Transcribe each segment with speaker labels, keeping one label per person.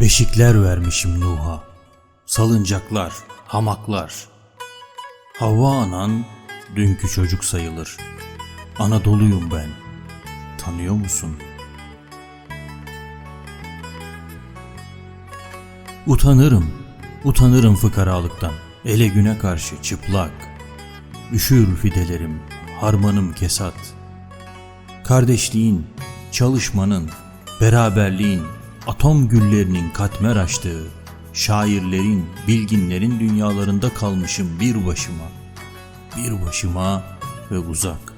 Speaker 1: Beşikler vermişim Nuh'a. Salıncaklar, hamaklar. Havva anan dünkü çocuk sayılır. Anadolu'yum ben. Tanıyor musun? Utanırım, utanırım fıkaralıktan. Ele güne karşı çıplak. Üşür fidelerim, harmanım kesat. Kardeşliğin, çalışmanın, beraberliğin, atom güllerinin katmer açtığı, şairlerin, bilginlerin dünyalarında kalmışım bir başıma. Bir başıma ve uzak.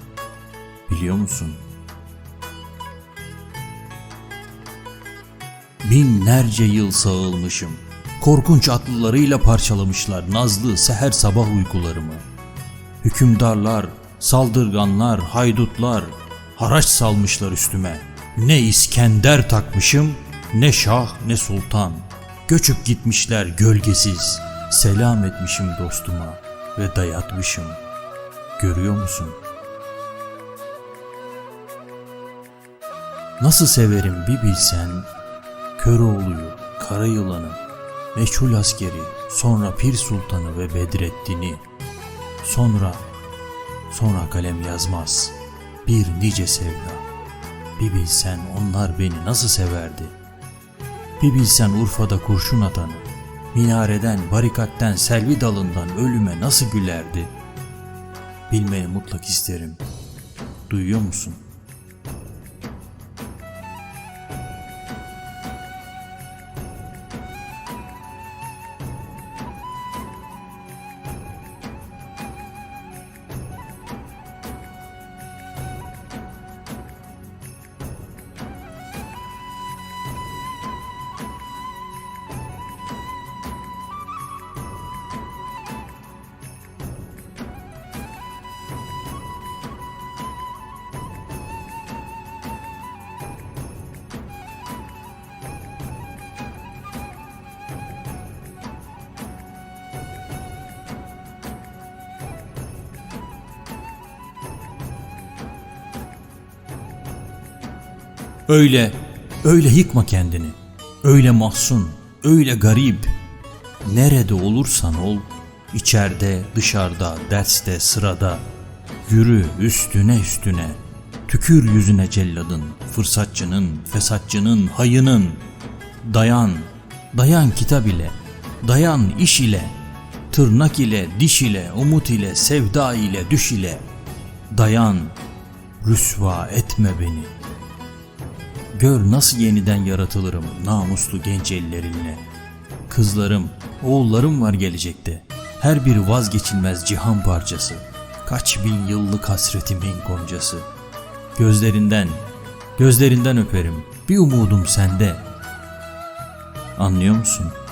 Speaker 1: Biliyor musun? Binlerce yıl sağılmışım. Korkunç atlılarıyla parçalamışlar nazlı seher sabah uykularımı. Hükümdarlar, saldırganlar, haydutlar haraç salmışlar üstüme. Ne İskender takmışım, ne şah ne sultan. Göçüp gitmişler gölgesiz. Selam etmişim dostuma ve dayatmışım. Görüyor musun? Nasıl severim bir bilsen Köroğlu'yu, Karayılan'ı, Meçhul askeri, sonra Pir Sultan'ı ve Bedrettin'i, sonra, sonra kalem yazmaz, bir nice sevda. Bir bilsen onlar beni nasıl severdi. Bir bilsen Urfa'da kurşun atanı, minareden, barikatten, selvi dalından ölüme nasıl gülerdi. Bilmeyi mutlak isterim. Duyuyor musun? Öyle, öyle yıkma kendini. Öyle mahzun, öyle garip. Nerede olursan ol, içeride, dışarıda, derste, sırada. Yürü üstüne üstüne. Tükür yüzüne celladın, fırsatçının, fesatçının, hayının. Dayan, dayan kitap ile, dayan iş ile. Tırnak ile, diş ile, umut ile, sevda ile, düş ile. Dayan, rüsva etme beni.'' Gör nasıl yeniden yaratılırım namuslu genç ellerinle. Kızlarım, oğullarım var gelecekte. Her biri vazgeçilmez cihan parçası. Kaç bin yıllık hasretimin goncası. Gözlerinden, gözlerinden öperim. Bir umudum sende. Anlıyor musun?''